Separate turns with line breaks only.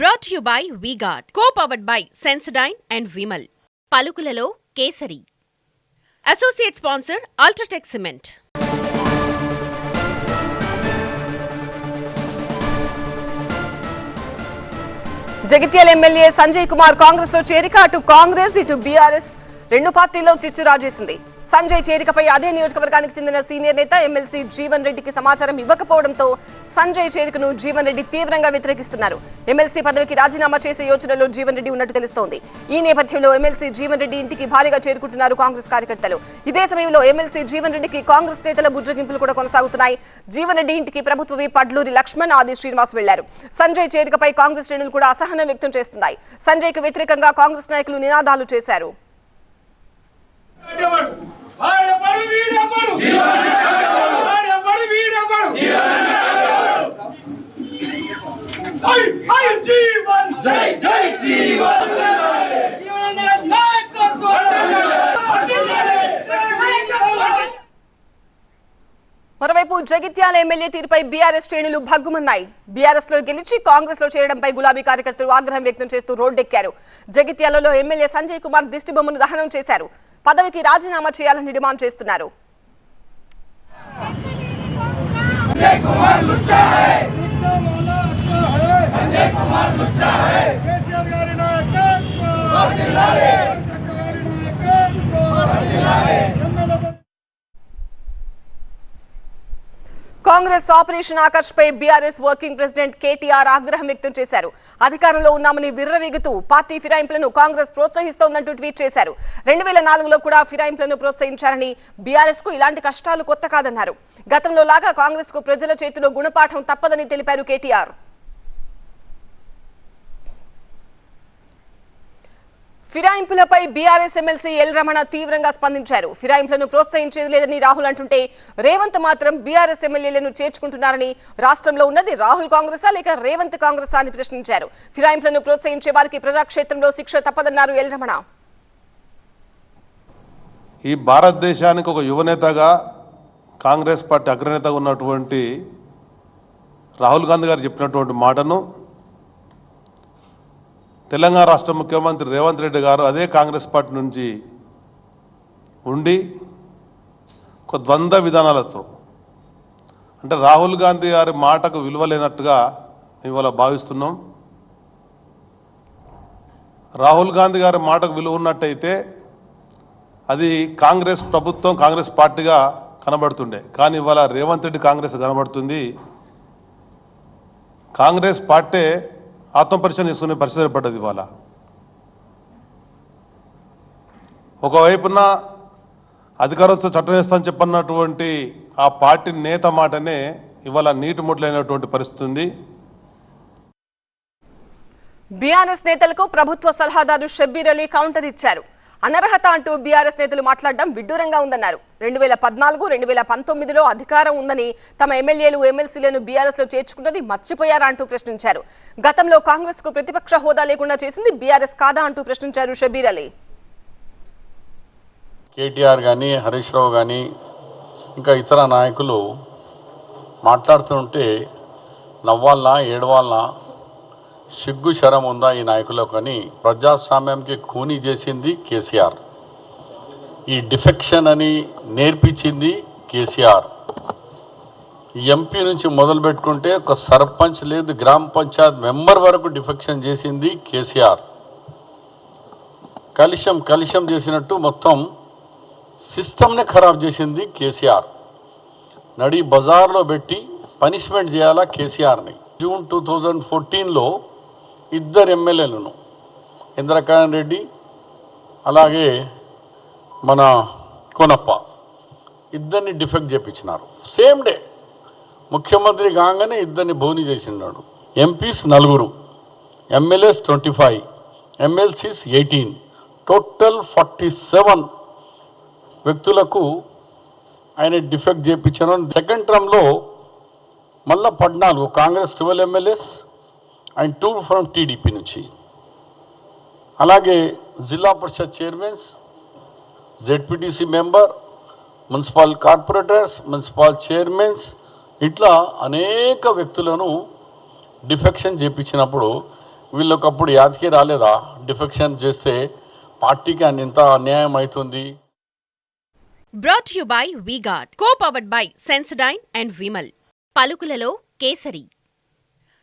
Brought you by Vguard co powered by Sensodyne and Vimal పలుకులలో Kesari. Associate sponsor UltraTech cement
Jagtial MLA Sanjay Kumar కాంగ్రెస్లో చేరిక. అటు కాంగ్రెస్ ఇటు BRS రెండు పార్టీల్లో చిచ్చు రాజేసింది. సంజయ్ చేరికపై అదే నియోజకవర్గానికి చెందిన సీనియర్ నేత ఎమ్మెల్సీ జీవన్ రెడ్డికి సమాచారం ఇవ్వకపోవడంతో సంజయ్ చేరికను జీవన్ రెడ్డి తీవ్రంగా వ్యతిరేకిస్తున్నారు. ఎమ్మెల్సీ పదవికి రాజీనామా చేసే యోచనలో జీవన్ రెడ్డి ఉన్నట్టు తెలుస్తోంది. ఈ నేపథ్యంలో ఎమ్మెల్సీ జీవన్ రెడ్డి ఇంటికి భారీగా చేరుకుంటున్నారు కాంగ్రెస్ కార్యకర్తలు. ఇదే సమయంలో ఎమ్మెల్సీ జీవన్ రెడ్డికి కాంగ్రెస్ నేతల బుజ్జగింపులు కూడా కొనసాగుతున్నాయి. జీవన్ రెడ్డి ఇంటికి ప్రభుత్వ పడ్లూరి లక్ష్మణ్ ఆది శ్రీనివాస్ వెళ్ళారు. సంజయ్ చేరికపై కాంగ్రెస్ శ్రేణులు కూడా అసహనం వ్యక్తం చేస్తున్నాయి. సంజయ్కు వ్యతిరేకంగా కాంగ్రెస్ నాయకులు నినాదాలు చేశారు.
జీవన్ జై జై జీవన్
మరోవైపు జగిత్యాల ఎమ్మెల్యే తీరుపై బీఆర్ఎస్ శ్రేణులు భగ్గుమన్నాయి. బీఆర్ఎస్లో గెలిచి కాంగ్రెస్లో చేరడంపై గులాబీ కార్యకర్తలు ఆగ్రహం వ్యక్తం చేస్తూ రోడ్డెక్కారు. జగిత్యాలలో ఎమ్మెల్యే సంజయ్ కుమార్ దిష్టిబొమ్మను దహనం చేశారు. పదవికి రాజీనామా చేయాలని డిమాండ్ చేస్తున్నారు.
अजय कुमार लुच्चा है।
కాంగ్రెస్ ఆపరేషన్ ఆకర్ష్ పై బీఆర్ఎస్ వర్కింగ్ ప్రెసిడెంట్ కేటీఆర్ ఆగ్రహం వ్యక్తం చేశారు. అధికారంలో ఉన్నామని విర్రవీగుతూ పార్టీ ఫిరాయింపులను కాంగ్రెస్ ప్రోత్సహిస్తోందంటూ ట్వీట్ చేశారు. రెండు వేల నాలుగులో కూడా ఫిరాయింపులను ప్రోత్సహించారని బీఆర్ఎస్కు ఇలాంటి కష్టాలు కొత్త కాదన్నారు. గతంలో లాగా కాంగ్రెస్కు ప్రజల చేతిలో గుణపాఠం తప్పదని తెలిపారు కేటీఆర్. ఫిరాయింపులపై బీఆర్ఎస్ ఎమ్మెల్సీ ఎల్ రమణ తీవ్రంగా స్పందించారు. ఫిరాయింపులను ప్రోత్సహించేది లేదని రాహుల్ అంటుంటే రేవంత్ మాత్రం బీఆర్ఎస్ ఎమ్మెల్యేలను చేర్చుకుంటున్నారని రాష్ట్రంలో ఉన్నది రాహుల్ కాంగ్రెసా లేక రేవంత్ కాంగ్రెసా అని ప్రశ్నించారు. ఫిరాయింపులను ప్రోత్సహించే వారికి ప్రజాక్షేత్రంలో శిక్ష తప్పదన్నారు ఎల్ రమణ.
ఈ భారతదేశానికి ఒక యువనేతగా కాంగ్రెస్ పార్టీ అగ్రనేతగా ఉన్నటువంటి రాహుల్ గాంధీ గారు చెప్పినటువంటి మాటను తెలంగాణ రాష్ట్ర ముఖ్యమంత్రి రేవంత్ రెడ్డి గారు అదే కాంగ్రెస్ పార్టీ నుంచి ఉండి ఒక ద్వంద్వ విధానాలతో అంటే రాహుల్ గాంధీ గారి మాటకు విలువ లేనట్టుగా ఇవాళ భావిస్తున్నాం. రాహుల్ గాంధీ గారి మాటకు విలువ ఉన్నట్టయితే అది కాంగ్రెస్ ప్రభుత్వం కాంగ్రెస్ పార్టీగా కనబడుతుండే. కానీ ఇవాళ రేవంత్ రెడ్డి కాంగ్రెస్ కనబడుతుంది. కాంగ్రెస్ పార్టీ ఆత్మపరిశీలన చేసుకునే పరిస్థితి ఏర్పడ్డది ఇవాళ. ఒకవైపున అధికారంతో చట్టం వేస్తామని చెప్పన్నటువంటి ఆ పార్టీ నేత మాటనే ఇవాళ నీటి ముట్లైనటువంటి పరిస్థితి ఉంది.
బీఆర్ఎస్ నేతలకు ప్రభుత్వ సలహాదారు షబ్బీర్ అలీ కౌంటర్ ఇచ్చారు. అనర్హత అంటూ బీఆర్ఎస్ నేతలు మాట్లాడడం విడ్డూరంగా ఉందన్నారు. రెండు వేల పద్నాలుగు రెండు వేల పంతొమ్మిదిలో అధికారం ఉందని తమ ఎమ్మెల్యేలు ఎమ్మెల్సీలను బీఆర్ఎస్లో చేర్చుకున్నది మర్చిపోయారా అంటూ ప్రశ్నించారు. గతంలో కాంగ్రెస్కు ప్రతిపక్ష హోదా లేకుండా చేసింది బీఆర్ఎస్ కాదా అంటూ ప్రశ్నించారు షబీర్ అలీ.
కేటీఆర్ కానీ హరీష్ రావు కానీ ఇంకా ఇతర నాయకులు మాట్లాడుతుంటే నవ్వాలనా ఏడవాలనా సిగ్గు శరం ఉందా ఈ నాయకులకు అని ప్రజాస్వామ్యంకి ఖూనీ చేసింది కేసీఆర్. ఈ డిఫెక్షన్ అని నేర్పించింది కేసీఆర్. ఎంపీ నుంచి మొదలు పెట్టుకుంటే ఒక సర్పంచ్ లేదు గ్రామ పంచాయత్ మెంబర్ వరకు డిఫెక్షన్ చేసింది కేసీఆర్. కలిశం కలిశం చేసినట్టు మొత్తం సిస్టమ్నే ఖరాబ్ చేసింది కేసీఆర్. నడి బజార్లో పెట్టి పనిష్మెంట్ చేయాలా కేసీఆర్ని. జూన్ టూ థౌజండ్ ఫోర్టీన్లో ఇద్దరు ఎమ్మెల్యేలను ఇంద్రకరణ్ రెడ్డి అలాగే మన కోనప్ప ఇద్దరిని డిఫెక్ట్ చేపించినారు. సేమ్ డే ముఖ్యమంత్రి కాగానే ఇద్దరిని భోని చేసినాడు ఎంపీస్ నలుగురు MLAs twenty five MLCs eighteen total forty seven వ్యక్తులకు ఆయన డిఫెక్ట్ చేయించాను సెకండ్ టర్మ్లో మళ్ళా పద్నాలుగు Congress twelve MLAs and two from TDP నుంచి. అలాగే zilla parishad chairmans ZPTC member municipal corporators municipal chairmans ఇట్లా అనేక వ్యక్తులను డిఫెక్షన్ చేయించినప్పుడు వీళ్ళొకప్పుడు యాదకి రాలేదా? డిఫెక్షన్ చేస్తే పార్టీకి అని ఎంత అన్యాయం అవుతుంది.
Brought you by Vguard co powered by Sensodyne and Vimal పలుకులలో kesari.